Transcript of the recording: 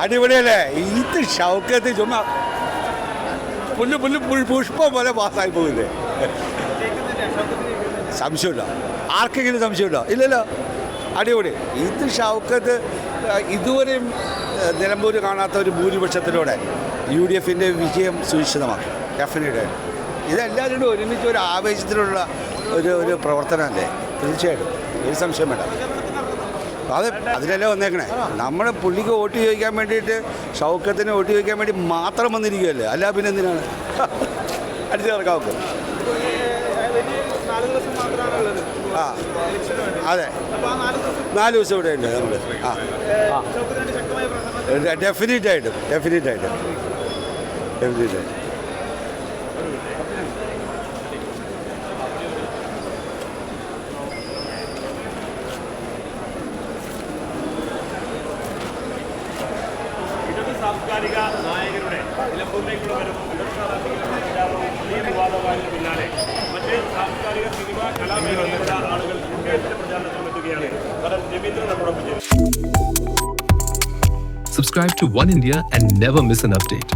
അടിപൊളിയല്ലേ? ഇത് ഷൗക്കത്ത് ചുമ്മാ പുല്ല് പുല്ല് പുഷ്പം പോലെ പാസ്സായി പോകില്ലേ സംശയമില്ല. ആർക്കെങ്കിലും സംശയമില്ല? ഇല്ലല്ലോ. അടിപൊളി. ഇത് ഷൗക്കത്ത് ഇതുവരെയും നിലമ്പൂർ കാണാത്ത ഒരു ഭൂരിപക്ഷത്തിലൂടെ യു ഡി എഫിന്റെ വിജയം സുനിശ്ചിതമാക്കും എഫിനിയുടെ ഇതെല്ലാവരും കൂടെ ഒരുമിച്ച് ഒരു ആവേശത്തിലുള്ള ഒരു ഒരു പ്രവർത്തനമല്ലേ? തീർച്ചയായിട്ടും. ഒരു സംശയം വേണ്ട. അത് അതിലല്ലേ വന്നേക്കണേ? നമ്മൾ പുള്ളിക്ക് വോട്ട് ചോദിക്കാൻ വേണ്ടിയിട്ട് ഷൗക്കത്തിന് വോട്ട് ചോദിക്കാൻ വേണ്ടി മാത്രം വന്നിരിക്കുകയല്ലേ? അല്ല പിന്നെ എന്തിനാണ്? അടിച്ചു കിടക്കാവുക ആ അതെ. നാല് ദിവസം ഇവിടെ ഉണ്ട് നമ്മൾ ആ. ഡെഫിനറ്റ് ആയിട്ടും ഡെഫിനറ്റ് ആയിട്ടും ഡെഫിനറ്റ് ആയിട്ടും സാംസ്കാരിക നായകരുടെ നിലമ്പൂരിലേക്കുള്ള വരവും വലിയ വിവാദമായതിനു പിന്നാലെ മറ്റ് സാംസ്കാരിക സിനിമ കലാമേഖലയിലുള്ള ആളുകൾ യു പ്രചാരണത്തിൽ എത്തുകയാണ് നമ്മോടൊപ്പം ചേരും Subscribe to One India and never miss an update.